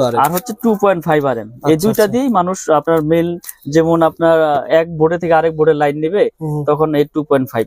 আর আর হচ্ছে two point five R M এই আচ্ছা, দুইটা আচ্ছা। দিয়েই মানুষ আপনার মেল যেমন আপনার এক বোর্ডে থেকে আরেক বোর্ডে লাইন নেবে তখন এই টু পয়েন্ট ফাইভ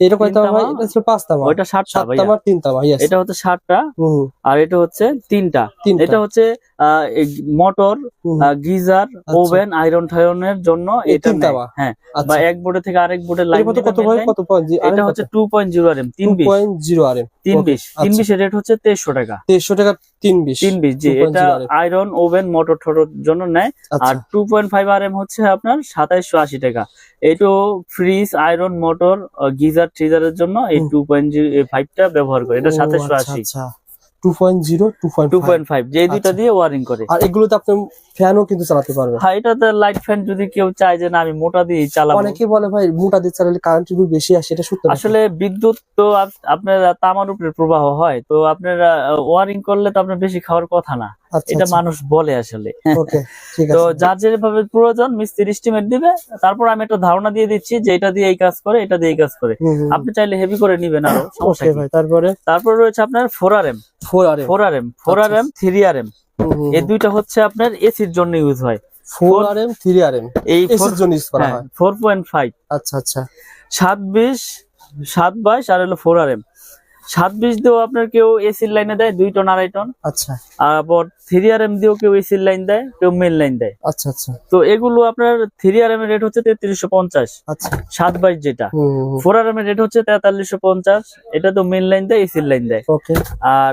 এটা কয় তামা এটা ছিল পাঁচ তামা ওইটা সাতটা সাত তামা তিন তামা এটা হচ্ছে সাতটা হুম হুম, আর এটা হচ্ছে তিনটা। এটা হচ্ছে মোটর গিজার ওভেন আয়রন ঠায়রনের জন্য এটা হ্যাঁ আচ্ছা। বা এক বোর্ডে থেকে আরেক বোর্ডে লাইন কত এটা হচ্ছে two point zero R M তিন পয়েন্ট জিরো আর এম তিন বিশ। তিন আচ্ছা। বিশের রেট হচ্ছে তেইশশো টাকা। তেইশশো টাকা তিন বিশ। তিন বিশ জি এটা আয়রন ওভেন মোটর ঠোটর জন্য নেয়। আচ্ছা। আর two point five R M হচ্ছে আপনার সাতাইশশো আশি টাকা। এইটো ফ্রিজ আয়রন মোটর গিজার ট্রিজারের জন্য এই টু পয়েন্ট ফাইভটা ব্যবহার করে। এটা সাতাইশশো আশি। Two point zero two point two point five যে দুইটা আচ্ছা। দিয়ে ওয়ারিং করে। আর এগুলোতে আপনি ফ্যানও কিন্তু চালাতে পারবেন। হ্যাঁ এটাতে লাইট ফ্যান যদি কেউ চায় যে না আমি মোটা দিয়ে চালাবো। অনেকে বলে ভাই মোটা দিয়ে চালালে কারেন্ট বিল বেশি আসে এটা সত্য আসলে বিদ্যুৎ তো আপনার তামার উপরে প্রবাহ হয় তো আপনার ওয়ারিং করলে তো আপনার বেশি খাওয়ার কথা না। আচ্ছা এটা মানুষ বলে আসলে। তো যার যেভাবে প্রয়োজন মিস্ত্রি এস্টিমেট দিবে। তারপর আমি একটা ধারণা দিয়ে দিচ্ছি যে এটা দিয়ে এই কাজ করে এটা দিয়ে এই কাজ করে। আপনি চাইলে হেভি করে নিবেন আরও সমস্যা তারপরে? তারপর রয়েছে আপনার four R M four R four R M four R আচ্ছা। এম থ্রি আর এম এই দুইটা হচ্ছে আপনার এসির জন্য ইউজ হয়। Four R M three R M এই এসির জন্য ইউজ করা হয় ফোর পয়েন্ট ফাইভ। আচ্ছা আচ্ছা। সাত বিশ সাত বাইশ আর হলো ফোর আর এম সাত বিশ দিয়েও আপনার কেউ এসির লাইনে দেয় দুই টন আড়াই টন। আচ্ছা। আবার থ্রি আর এম দিয়েও কেউ এসির লাইন দেয় কেউ মেন লাইন দেয়। আচ্ছা আচ্ছা। তো এগুলো আপনার থ্রি আর এম এর রেট হচ্ছে তেত্রিশশো পঞ্চাশ। আচ্ছা। সাত বাইশ যেটা। ফোর আর এম এর রেট হচ্ছে তেতাল্লিশশো পঞ্চাশ। এটা তো মেন লাইন দেয় এসির লাইন দেয়। আর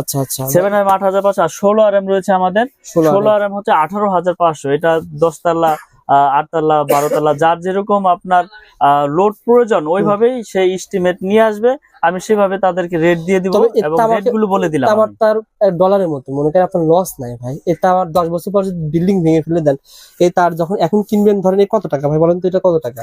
আচ্ছা আচ্ছা। সেভেন এম আট হাজার পাঁচশো আর ষোলো আর এম রয়েছে আমাদের। ষোলো ষোলো আর এম হচ্ছে আঠারো হাজার পাঁচশো। এটা দশতলা আটতলা বারোতলা যার যেরকম আপনার লোড প্রয়োজন ওইভাবেই সেই নিয়ে আসবে। আমি সেভাবে তাদেরকে রেট দিয়ে দিব এবং বলে দিলাম আমার তার ডলারের মতো মনে করেন আপনার লস নাই ভাই। এটা আমার দশ বছর পর বিল্ডিং ভেঙে ফেলে দেন এই তার যখন এখন কিনবেন ধরেন কত টাকা ভাই বলেন তো এটা কত টাকা?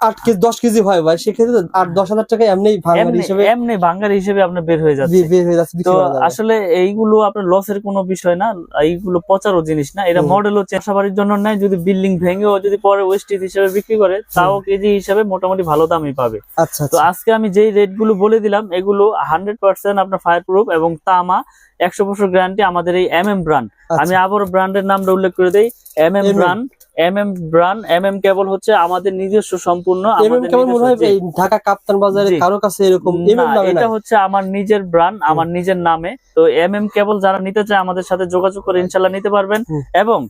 আট কেজি দশ কেজি হয় ভাই সেক্ষেত্রে আট দশ হাজার টাকা এমনি হিসেবে এমনি ভাঙ্গার হিসেবে আপনার বের হয়ে যাচ্ছে। বের হয়ে যাচ্ছে তো আসলে এইগুলো আপনার লসের কোনো বিষয় না এইগুলো পচারও জিনিস না। এটা চাষাবাড়ির জন্য নেয় যদি বিল্ডিং ভেঙেও যদি পরে ওয়েস্টেজ হিসেবে বিক্রি করে তাও কেজি হিসেবে মোটামুটি ভালো দামই পাবে। আচ্ছা তো আচ্ছা আজকে আমি যেই রেটগুলো বলে দিলাম এগুলো হান্ড্রেড পার্সেন্ট আপনার ফায়ার প্রুফ এবং তামা একশো বছর গ্যারান্টি আমাদের এই এম এম ব্র্যান্ড আমি আবার ব্র্যান্ডের নামটা উল্লেখ করে দিই M M brand M M brand M M cable হচ্ছে আমাদের নিজস্ব সম্পূর্ণ এমএম মনে হয় ঢাকা কাপ্তান বাজারে কারও কাছে এরকম এমএম এটা হচ্ছে আমার নিজের ব্র্যান্ড আমার নিজের নামে। তো এম এম কেবল যারা নিতে চায় আমাদের সাথে যোগাযোগ করে ইনশাল্লাহ নিতে পারবেন। এবং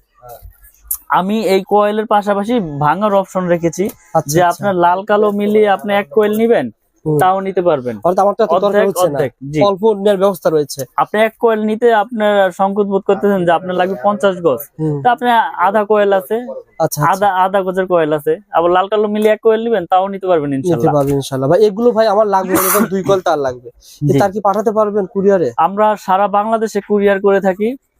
আমি এই কোয়েলের পাশাপাশি ভাঙার অপশন রেখেছি আচ্ছা, যে আচ্ছা। আপনার লাল কালো মিলিয়ে আপনি এক কোয়েল নিবেন। তাও নিতে পারবেন। অল্প নেওয়ার ব্যবস্থা রয়েছে। আপনি এক কোয়েল নিতে আপনার সংকোচ বোধ করতেছেন যে আপনার লাগবে পঞ্চাশ গজ। তা আপনি আধা কোয়েল আছে আচ্ছা আচ্ছা। আধা আধা গজের কোয়েল আছে। আবার লাল কালো মিলিয়ে এক কোয়েল নিবেন তাও নিতে পারবেন ইনশাল্লাহ। ভাই এগুলো ভাই আমার লাগবে দুই কল তার লাগবে। তার কি পাঠাতে পারবেন কুরিয়ারে আমরা সারা বাংলাদেশে কুরিয়ার করে থাকি।